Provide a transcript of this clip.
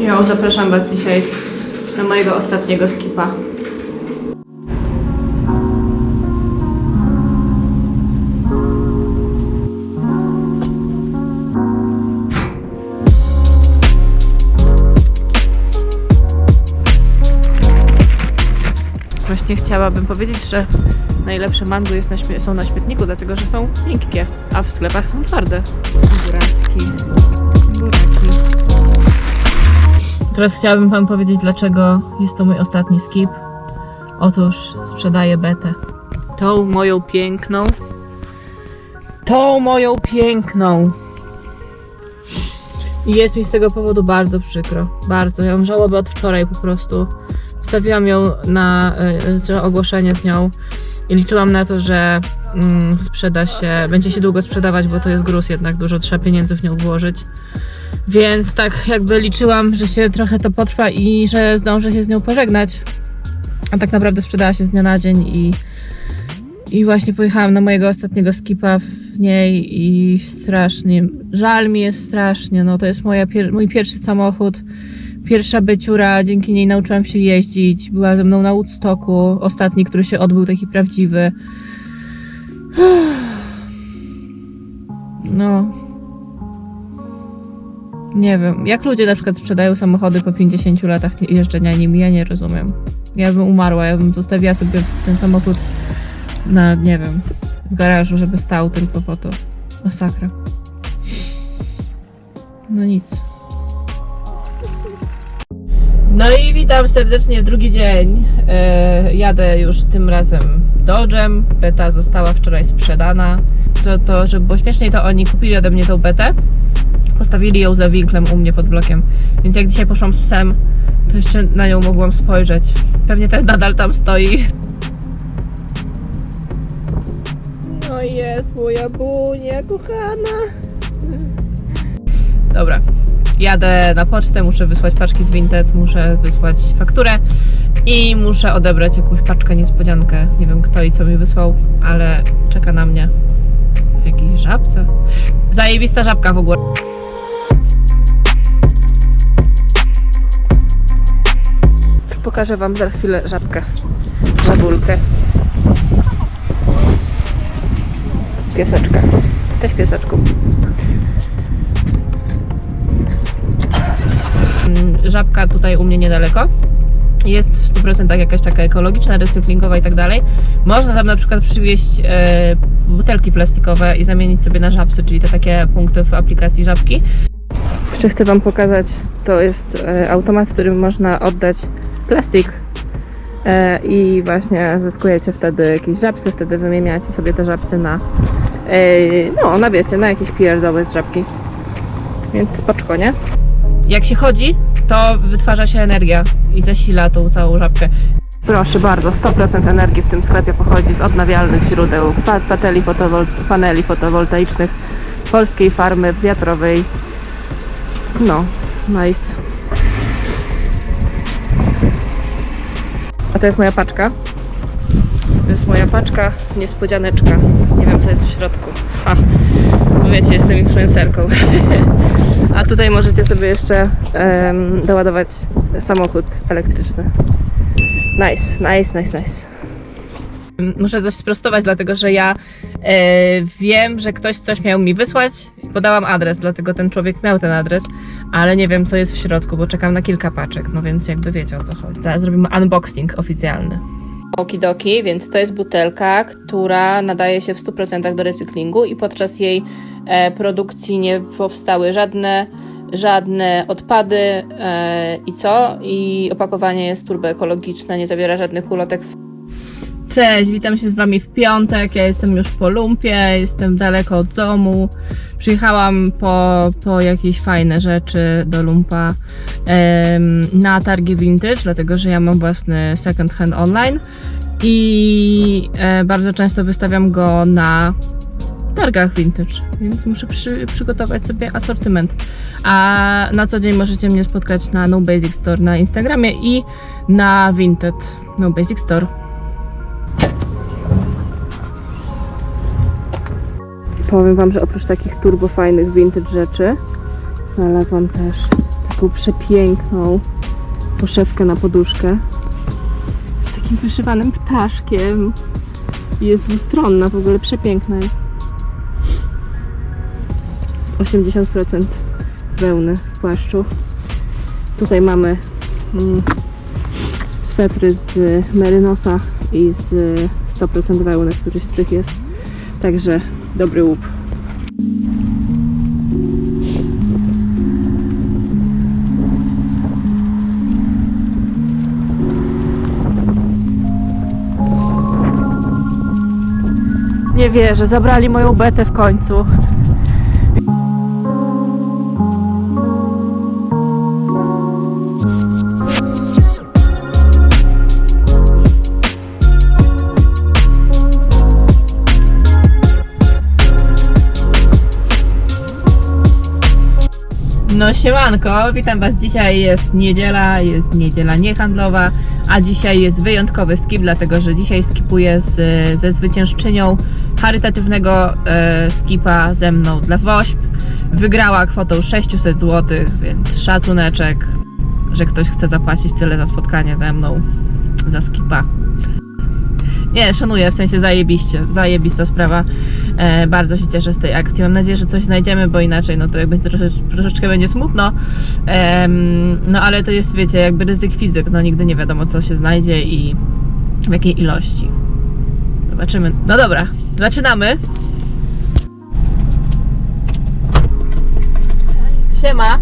Jo, zapraszam Was dzisiaj na mojego ostatniego skipa. Właśnie chciałabym powiedzieć, że najlepsze mango jest na są na śmietniku, dlatego że są miękkie, a w sklepach są twarde. Buraczki. Buraki. Teraz chciałabym Wam powiedzieć, dlaczego jest to mój ostatni skip. Otóż sprzedaję betę. Tą moją piękną. Tą moją piękną. I jest mi z tego powodu bardzo przykro. Bardzo. Ja mam żałobę od wczoraj po prostu. Wstawiłam ją na y, ogłoszenie z nią i liczyłam na to, że mm, sprzeda się, będzie się długo sprzedawać, bo to jest gruz jednak, dużo trzeba pieniędzy w nią włożyć. Więc tak jakby liczyłam, że się trochę to potrwa i że zdążę się z nią pożegnać. A tak naprawdę sprzedała się z dnia na dzień i, i właśnie pojechałam na mojego ostatniego skipa w niej i strasznie, żal mi jest strasznie, no to jest moja pier- mój pierwszy samochód, pierwsza byciura, dzięki niej nauczyłam się jeździć, była ze mną na Woodstocku, ostatni, który się odbył, taki prawdziwy. No, nie wiem, jak ludzie na przykład sprzedają samochody po 50 latach jeżdżenia nimi, ja nie rozumiem. Ja bym umarła, ja bym zostawiła sobie ten samochód na, nie wiem, w garażu, żeby stał tylko po to. Masakra. No nic. No i witam serdecznie w drugi dzień. E, jadę już tym razem Dodge'em. Beta została wczoraj sprzedana. To, to, żeby było śmieszniej, to oni kupili ode mnie tą betę postawili ją za winklem u mnie pod blokiem. Więc jak dzisiaj poszłam z psem, to jeszcze na nią mogłam spojrzeć. Pewnie ten nadal tam stoi. No jest moja bunia kochana. Dobra. Jadę na pocztę, muszę wysłać paczki z Vinted, muszę wysłać fakturę i muszę odebrać jakąś paczkę niespodziankę. Nie wiem kto i co mi wysłał, ale czeka na mnie. W jakiejś żabce. Zajebista żabka w ogóle. Pokażę Wam za chwilę żabkę. Żabulkę. Pieseczka. Cześć pieseczku. Mm, Żabka tutaj u mnie niedaleko. Jest w 100% jakaś taka ekologiczna, recyklingowa i tak dalej. Można tam na przykład przywieźć e, butelki plastikowe i zamienić sobie na żabsy, czyli te takie punkty w aplikacji żabki. Jeszcze chcę Wam pokazać, to jest e, automat, w którym można oddać plastik e, i właśnie zyskujecie wtedy jakieś żabsy, wtedy wymieniacie sobie te żabsy na e, no, na wiecie, na jakieś pierdoły z żabki. Więc spoczko, nie? Jak się chodzi, to wytwarza się energia i zasila tą całą żabkę. Proszę bardzo, 100% energii w tym sklepie pochodzi z odnawialnych źródeł, pa- paneli, fotowol- paneli fotowoltaicznych, polskiej farmy wiatrowej. No, nice. To jest moja paczka. To jest moja paczka, niespodzianeczka. Nie wiem, co jest w środku. Ha, bo wiecie, jestem influencerką. A tutaj możecie sobie jeszcze em, doładować samochód elektryczny. Nice, nice, nice, nice. Muszę coś sprostować, dlatego że ja e, wiem, że ktoś coś miał mi wysłać. Podałam adres, dlatego ten człowiek miał ten adres, ale nie wiem, co jest w środku, bo czekam na kilka paczek, no więc jakby wiecie o co chodzi. Zaraz zrobimy unboxing oficjalny. Okidoki, więc to jest butelka, która nadaje się w 100% do recyklingu i podczas jej e, produkcji nie powstały żadne, żadne odpady e, i co? I opakowanie jest turboekologiczne, nie zawiera żadnych ulotek. Cześć, witam się z Wami w piątek. Ja jestem już po lumpie, jestem daleko od domu. Przyjechałam po, po jakieś fajne rzeczy do lumpa em, na targi vintage, dlatego że ja mam własny second hand online i e, bardzo często wystawiam go na targach vintage, więc muszę przy, przygotować sobie asortyment. A na co dzień możecie mnie spotkać na No Basic Store na Instagramie i na Vinted No Basic Store. Powiem Wam, że oprócz takich turbo fajnych vintage rzeczy znalazłam też taką przepiękną poszewkę na poduszkę. Z takim wyszywanym ptaszkiem. I Jest dwustronna, w ogóle przepiękna jest. 80% wełny w płaszczu. Tutaj mamy mm, swetry z merynosa i z 100% wełny, któryś z tych jest. Także dobry łup. Nie wierzę, zabrali moją betę w końcu. No siemanko, witam Was. Dzisiaj jest niedziela, jest niedziela niehandlowa, a dzisiaj jest wyjątkowy skip, dlatego że dzisiaj skipuję z, ze zwyciężczynią charytatywnego e, skipa ze mną dla WOŚP. Wygrała kwotą 600 zł, więc szacuneczek, że ktoś chce zapłacić tyle za spotkanie ze mną, za skipa. Nie, szanuję, w sensie zajebiście, zajebista sprawa. E, bardzo się cieszę z tej akcji. Mam nadzieję, że coś znajdziemy, bo inaczej no to jakby trosze, troszeczkę będzie smutno. Em, no ale to jest, wiecie, jakby ryzyk fizyk, no nigdy nie wiadomo co się znajdzie i w jakiej ilości. Zobaczymy. No dobra, zaczynamy. Siema.